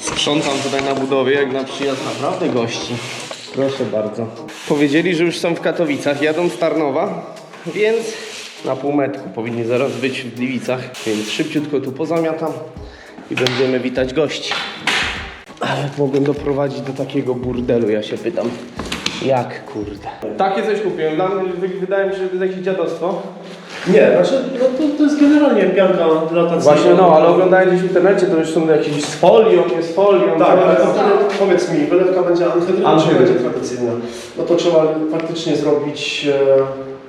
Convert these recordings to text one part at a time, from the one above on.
Sprzątam tutaj na budowie, jak na przyjazd naprawdę gości. Proszę bardzo. Powiedzieli, że już są w Katowicach, jadą z Tarnowa, więc na półmetku powinni zaraz być w Gliwicach, więc szybciutko tu pozamiatam i będziemy witać gości. Ale mogę doprowadzić do takiego burdelu, ja się pytam. Jak, kurde? Takie coś kupiłem. Dla mnie wy- wydaje mi się, że to jest jakieś dziadostwo. Nie, znaczy no to, to jest generalnie pianka latacyjna. Właśnie no, ale oglądałem gdzieś w internecie, to już są jakieś z folią, nie z folią. Tak, ale to, to, powiedz mi, wylewka będzie anhydryczna czy Anhydryczna. będzie tradycyjna? No to trzeba faktycznie zrobić,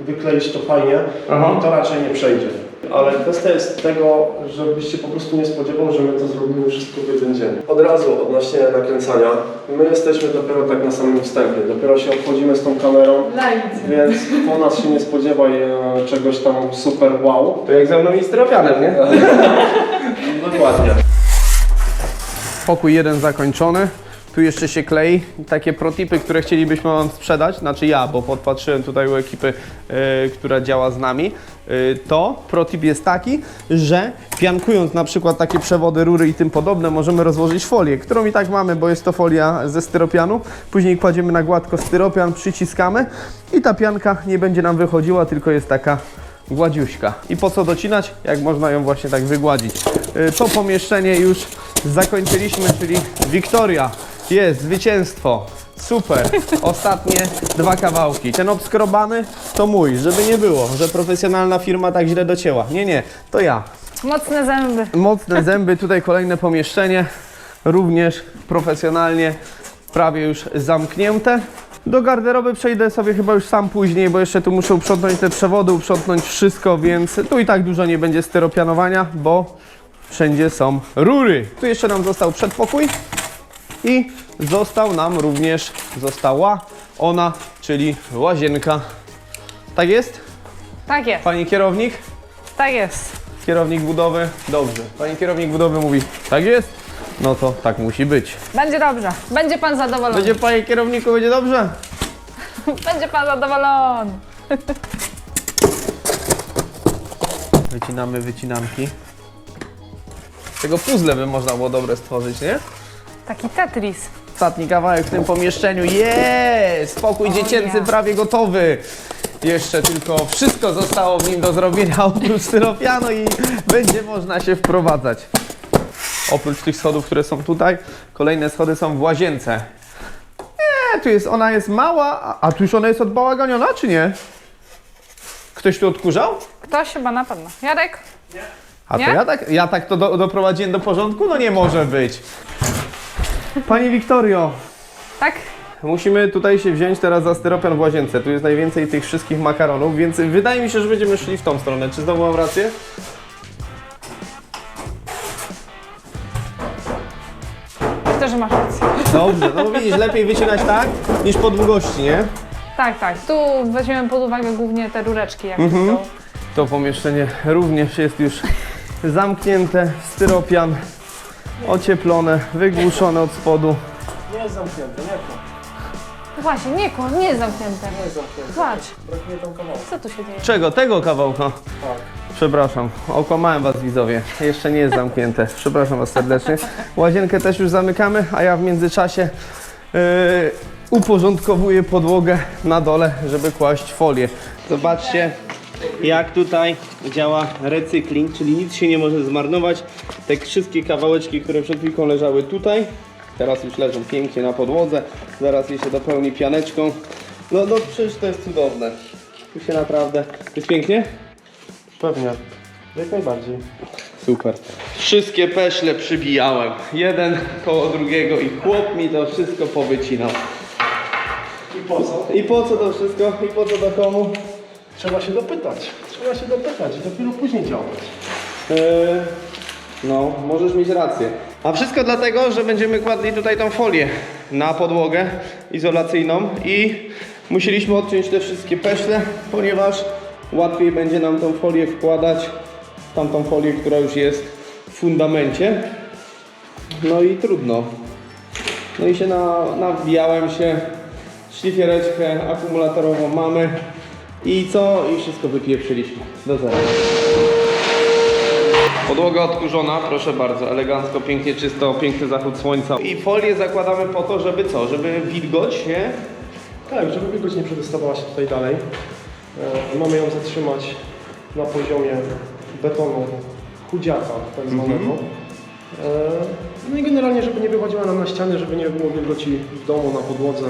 e, wykleić to fajnie Aha. i to raczej nie przejdzie. Ale kwestia jest tego, żebyś się po prostu nie spodziewał, że my to zrobimy wszystko w jeden dzień. Od razu odnośnie nakręcania, my jesteśmy dopiero tak na samym wstępie, dopiero się obchodzimy z tą kamerą, więc po nas się nie spodziewaj e, czegoś tam super wow. to jak ze mną i styropianem, nie? Dokładnie. Pokój jeden zakończony. Tu jeszcze się klei. Takie protipy, które chcielibyśmy Wam sprzedać, znaczy ja, bo podpatrzyłem tutaj u ekipy, y, która działa z nami. Y, to protip jest taki, że piankując na przykład takie przewody, rury i tym podobne, możemy rozłożyć folię, którą i tak mamy, bo jest to folia ze styropianu. Później kładziemy na gładko styropian, przyciskamy i ta pianka nie będzie nam wychodziła, tylko jest taka gładziuśka. I po co docinać, jak można ją właśnie tak wygładzić. Y, To pomieszczenie już zakończyliśmy, czyli Wiktoria. Jest, zwycięstwo. Super. Ostatnie dwa kawałki. Ten obskrobany to mój, żeby nie było, że profesjonalna firma tak źle docięła. Nie, nie, to ja. Mocne zęby. Mocne zęby, tutaj kolejne pomieszczenie, również profesjonalnie, prawie już zamknięte. Do garderoby przejdę sobie chyba już sam później, bo jeszcze tu muszę uprzątnąć te przewody, uprzątnąć wszystko, więc tu i tak dużo nie będzie styropianowania, bo wszędzie są rury. Tu jeszcze nam został przedpokój i został nam również, została ona, czyli łazienka. Tak jest, Tak jest, pani kierownik? tak jest. Kierownik budowy, dobrze. Pani kierownik budowy mówi, tak jest? No to tak musi być. Będzie dobrze. Będzie pan zadowolony. Będzie panie kierowniku, będzie dobrze? Będzie pan zadowolony. Wycinamy wycinanki. Z tego puzzle by można było dobre stworzyć, nie? Taki Tetris. Ostatni kawałek w tym pomieszczeniu. Jest! Spokój dziecięcy ja. prawie gotowy. Jeszcze tylko wszystko zostało w nim do zrobienia oprócz styropianu i będzie można się wprowadzać. Oprócz tych schodów, które są tutaj, kolejne schody są w łazience. Nie, tu jest, ona jest mała, a, a tu już ona jest odbałaganiona, czy nie? Ktoś tu odkurzał? Ktoś chyba na pewno. Jarek? A Nie? to ja tak, ja tak to do, doprowadziłem do porządku? No nie może być. Pani Wiktorio, Tak? musimy tutaj się wziąć teraz za styropian w łazience. Tu jest najwięcej tych wszystkich makaronów, więc wydaje mi się, że będziemy szli w tą stronę. Czy znowu mam rację? Myślę, że masz rację. Dobrze, no widzisz, lepiej wycinać tak, niż po długości, nie? Tak, tak. Tu weźmiemy pod uwagę głównie te rureczki, jak Mhm. są. To pomieszczenie również jest już zamknięte, styropian ocieplone, wygłuszone od spodu. Nie jest zamknięte, nie to. No Właśnie, nie, ko- nie jest zamknięte. Nie jest zamknięte. Patrz, Brakuje tam kawałka. co tu się dzieje? Czego? Tego kawałka? Tak. Przepraszam, okłamałem Was widzowie. Jeszcze nie jest zamknięte. Przepraszam Was serdecznie. Łazienkę też już zamykamy, a ja w międzyczasie yy, uporządkowuję podłogę na dole, żeby kłaść folię. Zobaczcie, jak tutaj działa recykling, czyli nic się nie może zmarnować. Te wszystkie kawałeczki, które przed chwilką leżały tutaj, teraz już leżą pięknie na podłodze. Zaraz je się dopełni pianeczką. No, no przecież to jest cudowne. Tu się naprawdę... Jest pięknie? Pewnie. Jak najbardziej. Super. Wszystkie peszle przybijałem. Jeden koło drugiego i chłop mi to wszystko powycinał. I po co? I po co to wszystko? I po co to komu? Trzeba się dopytać. Trzeba się dopytać i dopiero później działać. Eee, no, możesz mieć rację. A wszystko dlatego, że będziemy kładli tutaj tą folię na podłogę izolacyjną i musieliśmy odciąć te wszystkie peszle, ponieważ łatwiej będzie nam tą folię wkładać, tamtą folię, która już jest w fundamencie. No i trudno. No i się na, nawbijałem się, szlifiereczkę akumulatorową mamy i co? I wszystko wypieprzyliśmy do zera. Podłoga odkurzona, proszę bardzo, elegancko, pięknie czysto, piękny zachód słońca. I folię zakładamy po to, żeby co? Żeby wilgoć, nie? Tak, żeby wilgoć nie przedostawała się tutaj dalej. E, mamy ją zatrzymać na poziomie betonu chudziaka tak zwanego. E, no i generalnie, żeby nie wychodziła nam na ściany, żeby nie było wilgoci w domu, na podłodze.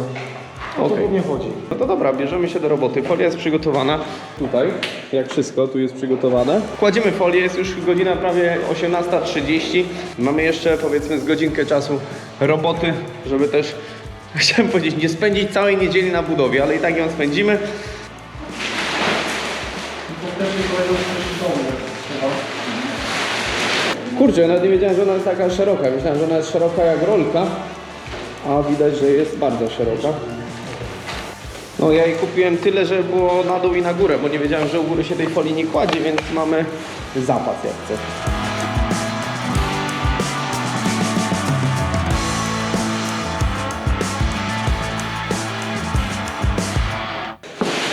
O to Okej. głównie chodzi. No to dobra, bierzemy się do roboty. Folia jest przygotowana tutaj, jak wszystko tu jest przygotowane. Kładziemy folię, jest już godzina prawie 18.30. Mamy jeszcze powiedzmy z godzinkę czasu roboty, żeby też, chciałem powiedzieć, nie spędzić całej niedzieli na budowie, ale i tak ją spędzimy. Kurczę, nawet nie wiedziałem, że ona jest taka szeroka. Myślałem, że ona jest szeroka jak rolka, a widać, że jest bardzo szeroka. No ja jej kupiłem tyle, że było na dół i na górę, bo nie wiedziałem, że u góry się tej folii nie kładzie, więc mamy zapas jak coś.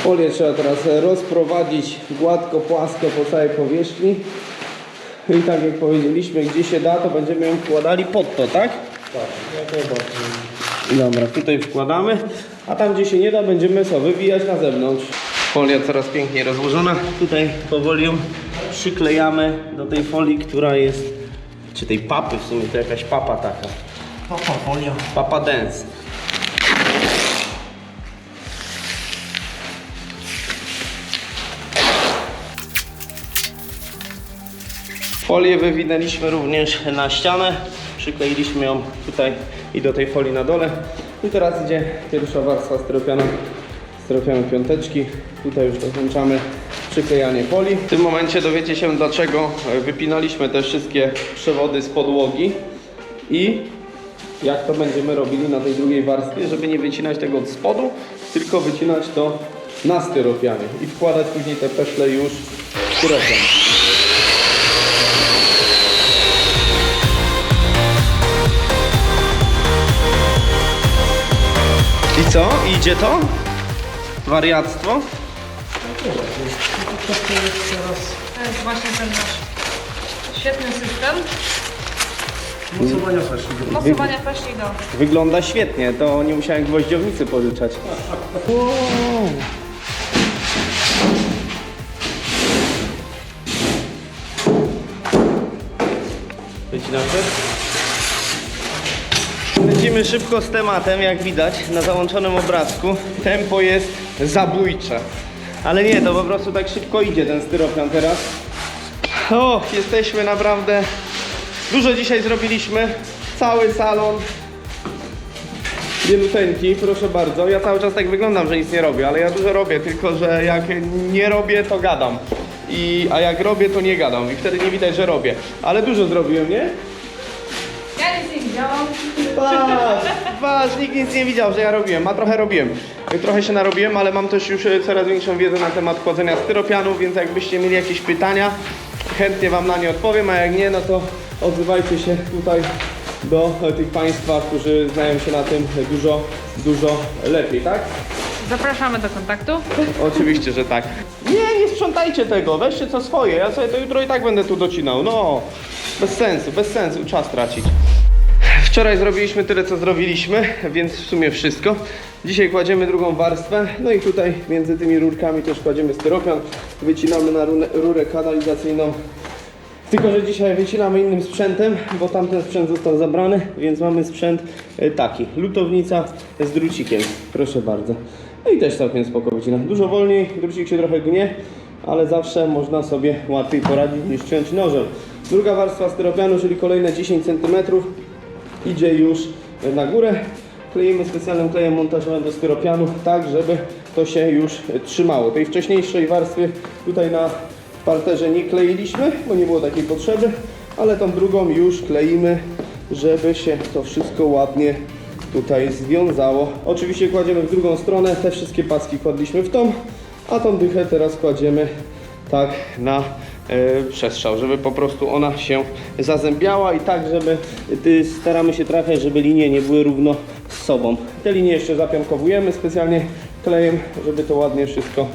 Folię trzeba teraz rozprowadzić gładko, płasko po całej powierzchni. I tak jak powiedzieliśmy, gdzie się da, to będziemy ją wkładali pod to, tak? Tak, jak najbardziej. Dobra, tutaj wkładamy, a tam gdzie się nie da, będziemy co, wywijać na zewnątrz. Folia coraz piękniej rozłożona. Tutaj powoli ją przyklejamy do tej folii, która jest, czy tej papy w sumie, to jakaś papa taka. Papa folia. Papa dance. Folię wywinęliśmy również na ścianę. Przykleiliśmy ją tutaj i do tej folii na dole. I teraz idzie pierwsza warstwa styropianu, styropianu piąteczki. Tutaj już dokończamy przyklejanie folii. W tym momencie dowiecie się dlaczego wypinaliśmy te wszystkie przewody z podłogi i jak to będziemy robili na tej drugiej warstwie, żeby nie wycinać tego od spodu, tylko wycinać to na styropianie i wkładać później te peszle już styropian. Co? Idzie to? Wariactwo? To jest właśnie ten nasz świetny system Mocowania też. mocowania Wygląda świetnie, to nie musiałem gwoździownicy pożyczać. Wow. Wycinacie? Lecimy szybko z tematem, jak widać na załączonym obrazku. Tempo jest zabójcze. Ale nie, to po prostu tak szybko idzie ten styropian teraz. O, jesteśmy naprawdę... Dużo dzisiaj zrobiliśmy. Cały salon Bieluteńki, proszę bardzo. Ja cały czas tak wyglądam, że nic nie robię, ale ja dużo robię, tylko że jak nie robię, to gadam. I, a jak robię, to nie gadam. I wtedy nie widać, że robię. Ale dużo zrobiłem, nie? Patrz, patrz, nikt nic nie widział, że ja robiłem, a trochę robiłem. Trochę się narobiłem, ale mam też już e, coraz większą wiedzę na temat kładzenia styropianu, więc jakbyście mieli jakieś pytania, chętnie Wam na nie odpowiem, a jak nie, no to odzywajcie się tutaj do e, tych Państwa, którzy znają się na tym dużo, dużo lepiej, tak? Zapraszamy do kontaktu. Oczywiście, że tak. Nie, nie sprzątajcie tego, weźcie co swoje, ja sobie to jutro i tak będę tu docinał, no. Bez sensu, bez sensu, czas tracić. Wczoraj zrobiliśmy tyle, co zrobiliśmy, więc w sumie wszystko. Dzisiaj kładziemy drugą warstwę, no i tutaj między tymi rurkami też kładziemy styropian. Wycinamy na rurę, kanalizacyjną. Tylko, że dzisiaj wycinamy innym sprzętem, bo tamten sprzęt został zabrany, więc mamy sprzęt e, taki. Lutownica z drucikiem, proszę bardzo. No i też całkiem spoko wycina. Dużo wolniej, drucik się trochę gnie, ale zawsze można sobie łatwiej poradzić niż ciąć nożem. Druga warstwa styropianu, czyli kolejne 10 cm idzie już na górę. Kleimy specjalnym klejem montażowym do styropianu, tak żeby to się już trzymało. Tej wcześniejszej warstwy tutaj na parterze nie kleiliśmy, bo nie było takiej potrzeby, ale tą drugą już kleimy, żeby się to wszystko ładnie tutaj związało. Oczywiście kładziemy w drugą stronę, te wszystkie paski kładliśmy w tą, a tą dychę teraz kładziemy tak na przestrzał, żeby po prostu ona się zazębiała i tak, żeby ty, staramy się trafiać, żeby linie nie były równo z sobą. Te linie jeszcze zapiankowujemy specjalnie klejem, żeby to ładnie wszystko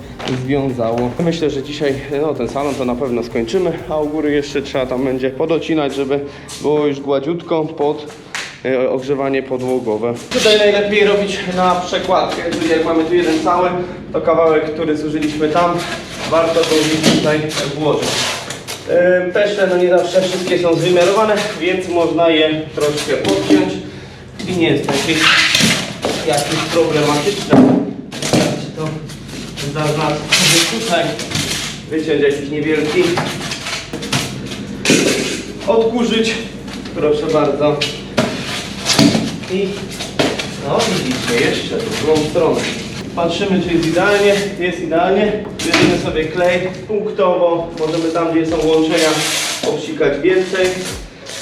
związało. Myślę, że dzisiaj no, ten salon to na pewno skończymy, a u góry jeszcze trzeba tam będzie podocinać, żeby było już gładziutko pod e, ogrzewanie podłogowe. Tutaj najlepiej robić na przekładkę, czyli jak mamy tu jeden cały, to kawałek, który zużyliśmy tam, warto go tutaj włożyć. Yy, Pesze no nie zawsze wszystkie są zwymiarowane, więc można je troszkę podciąć i nie jest jakieś, jakieś problematyczne. To zaznaczyć tutaj, wyciąć jakiś niewielki, odkurzyć, proszę bardzo. I no widzicie, jeszcze drugą stronę. Patrzymy, czy jest idealnie. Jest idealnie. Bierzemy sobie klej punktowo. Możemy tam, gdzie są łączenia, obsikać więcej,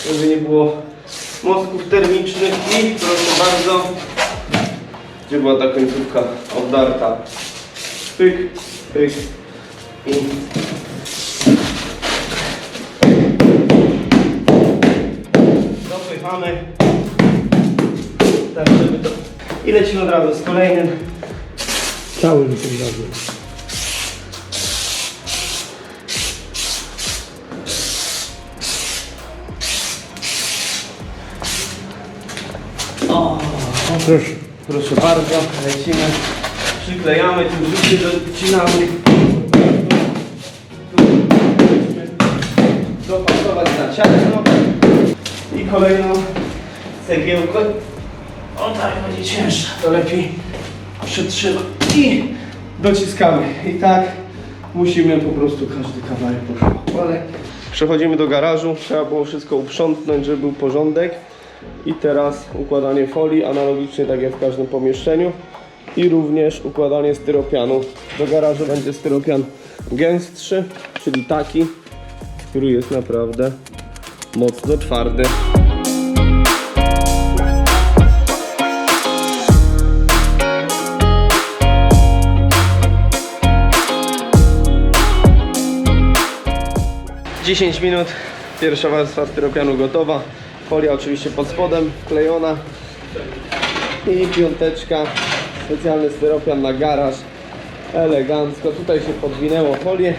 żeby nie było mostków termicznych. I proszę bardzo, gdzie była ta końcówka obdarta. Pyk, pyk i dopychamy. Tak, żeby to... I lecimy od razu z kolejnym. Całym tym razem. O, Proszę. proszę bardzo, lecimy. Przyklejamy, tu żółty docinamy. Tu dopasować na ciasno. I kolejną cegiełkę. O tak, będzie cięższa, to lepiej przytrzymać. I dociskamy. I tak musimy po prostu każdy kawałek poszło. Przechodzimy do garażu. Trzeba było wszystko uprzątnąć, żeby był porządek. I teraz układanie folii, analogicznie tak jak w każdym pomieszczeniu. I również układanie styropianu. Do garażu będzie styropian gęstszy, czyli taki, który jest naprawdę mocno twardy. Dziesięć minut, pierwsza warstwa styropianu gotowa. Folia oczywiście pod spodem wklejona. I piąteczka, specjalny styropian na garaż. Elegancko. Tutaj się podwinęło folię,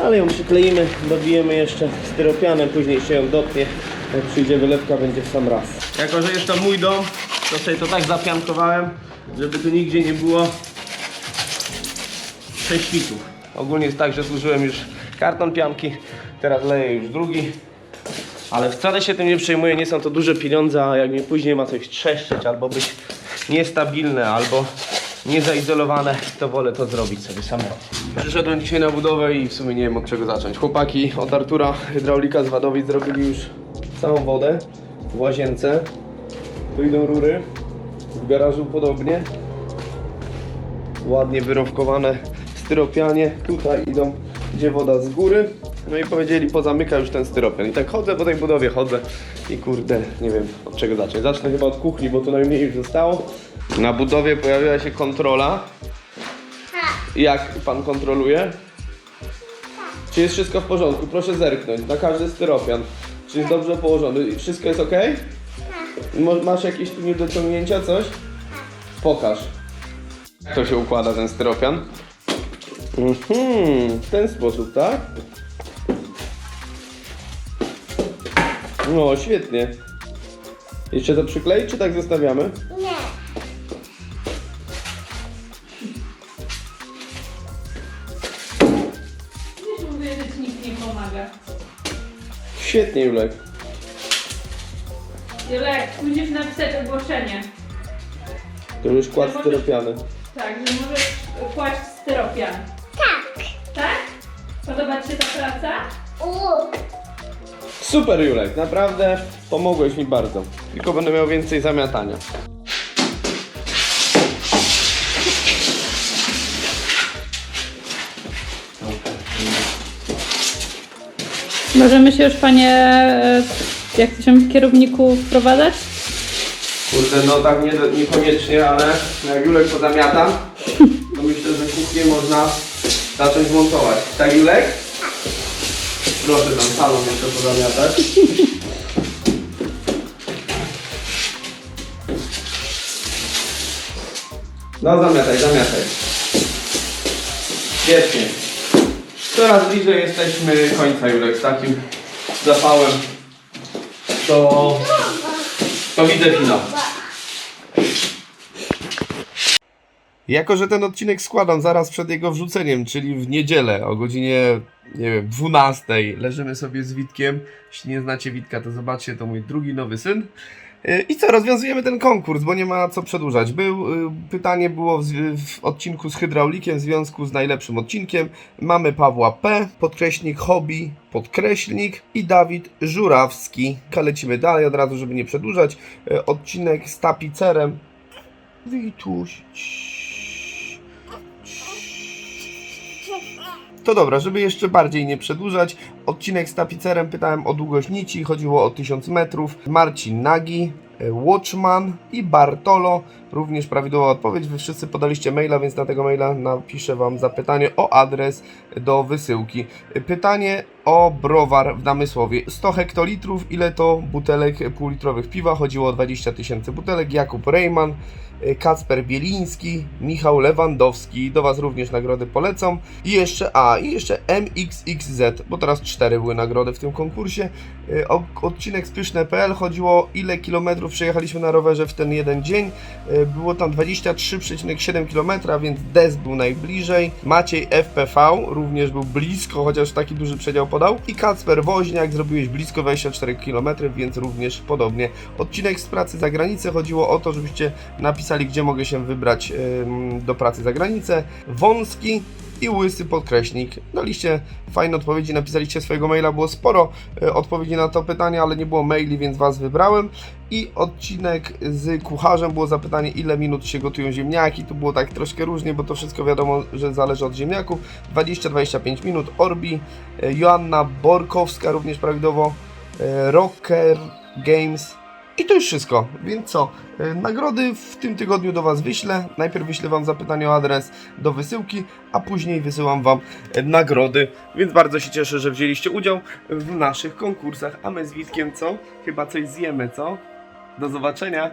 ale ją przykleimy, dobijemy jeszcze styropianem, później się ją dotnie. Jak przyjdzie wylewka, będzie w sam raz. Jako, że jest to mój dom, to sobie to tak zapiankowałem, żeby tu nigdzie nie było prześwitów. Ogólnie jest tak, że zużyłem już karton pianki, teraz leję już drugi. Ale wcale się tym nie przejmuję, nie są to duże pieniądze, a jak mi później ma coś trzeszczeć albo być niestabilne, albo niezaizolowane, to wolę to zrobić sobie samemu. Przyszedłem dzisiaj na budowę i w sumie nie wiem od czego zacząć. Chłopaki od Artura Hydraulika z Wadowic zrobili już całą wodę w łazience. Tu idą rury, w garażu podobnie. Ładnie wyrowkowane styropianie. Tutaj idą, gdzie woda z góry. No i powiedzieli, pozamyka już ten styropian. I tak chodzę po tej budowie, chodzę i kurde, nie wiem od czego zacząć. Zacznę chyba od kuchni, bo tu najmniej już zostało. Na budowie pojawiła się kontrola. Jak pan kontroluje? Czy jest wszystko w porządku? Proszę zerknąć na każdy styropian. Czy jest dobrze położony? Wszystko jest ok? Masz jakieś tu niedociągnięcia, coś? Pokaż. Jak to się układa ten styropian? Mhm, w ten sposób, tak? No, świetnie. Jeszcze to przykleić, czy tak zostawiamy? Nie. Wiesz, mówię, że ci nikt nie pomaga. Świetnie, Julek. Jolek, musisz napisać ogłoszenie. To już kład styropiany. Tak, że możesz kłaść styropian. Tak. Tak? Podoba Ci się ta praca? U. Super, Julek, naprawdę pomogłeś mi bardzo. Tylko będę miał więcej zamiatania. Możemy się już panie, e, jak to się kierowniku wprowadzać? Kurde, no tak nie, niekoniecznie, ale jak Julek pozamiata, to myślę, że kuchnię można zacząć montować. Tak, Julek? Proszę tam salon jeszcze pozamiatać. No zamiataj, zamiataj. Świetnie. Coraz bliżej jesteśmy końca Jurek z takim zapałem. To, to widzę finał. Jako, że ten odcinek składam zaraz przed jego wrzuceniem, czyli w niedzielę o godzinie, nie wiem, 12, leżymy sobie z Witkiem. Jeśli nie znacie Witka, to zobaczcie, to mój drugi nowy syn. Yy, I co, rozwiązujemy ten konkurs, bo nie ma co przedłużać. Był, yy, pytanie było w, w odcinku z hydraulikiem w związku z najlepszym odcinkiem. Mamy Pawła P, podkreślnik hobby, podkreślnik i Dawid Żurawski. Lecimy dalej od razu, żeby nie przedłużać. Yy, Odcinek z tapicerem. Wituś. To dobra, żeby jeszcze bardziej nie przedłużać, odcinek z tapicerem pytałem o długość nici, chodziło o 1000 metrów. Marcin Nagi, e, Watchman i Bartolo, również prawidłowa odpowiedź. Wy wszyscy podaliście maila, więc na tego maila napiszę Wam zapytanie o adres do wysyłki. E, Pytanie o browar w Namysłowie. 100 hektolitrów, ile to butelek półlitrowych piwa? Chodziło o 20 tysięcy butelek. Jakub Rejman, Kacper Bieliński, Michał Lewandowski. Do Was również nagrody polecam. I jeszcze, a, i jeszcze MXXZ, bo teraz cztery były nagrody w tym konkursie. E, O odcinek z pyszne.pl chodziło ile kilometrów przejechaliśmy na rowerze w ten jeden dzień. E, Było tam 23,7 km, więc DES był najbliżej. Maciej FPV również był blisko, chociaż taki duży przedział podał. I Kacper Woźniak zrobiłeś blisko 24 km, więc również podobnie. Odcinek z pracy za granicę chodziło o to, żebyście napisali, gdzie mogę się wybrać do pracy za granicę. Wąski i łysy podkreśnik. Daliście fajne odpowiedzi, napisaliście swojego maila, było sporo e, odpowiedzi na to pytanie, ale nie było maili, więc Was wybrałem. I odcinek z kucharzem było zapytanie, ile minut się gotują ziemniaki. Tu było tak troszkę różnie, bo to wszystko wiadomo, że zależy od ziemniaków. 20-25 minut. Orbi, e, Joanna Borkowska również prawidłowo, e, Rocker Games. I to już wszystko, więc co? E, Nagrody w tym tygodniu do Was wyślę. Najpierw wyślę Wam zapytanie o adres do wysyłki, a później wysyłam Wam e, nagrody. Więc bardzo się cieszę, że wzięliście udział w naszych konkursach. A my z Witkiem co? Chyba coś zjemy, co? Do zobaczenia!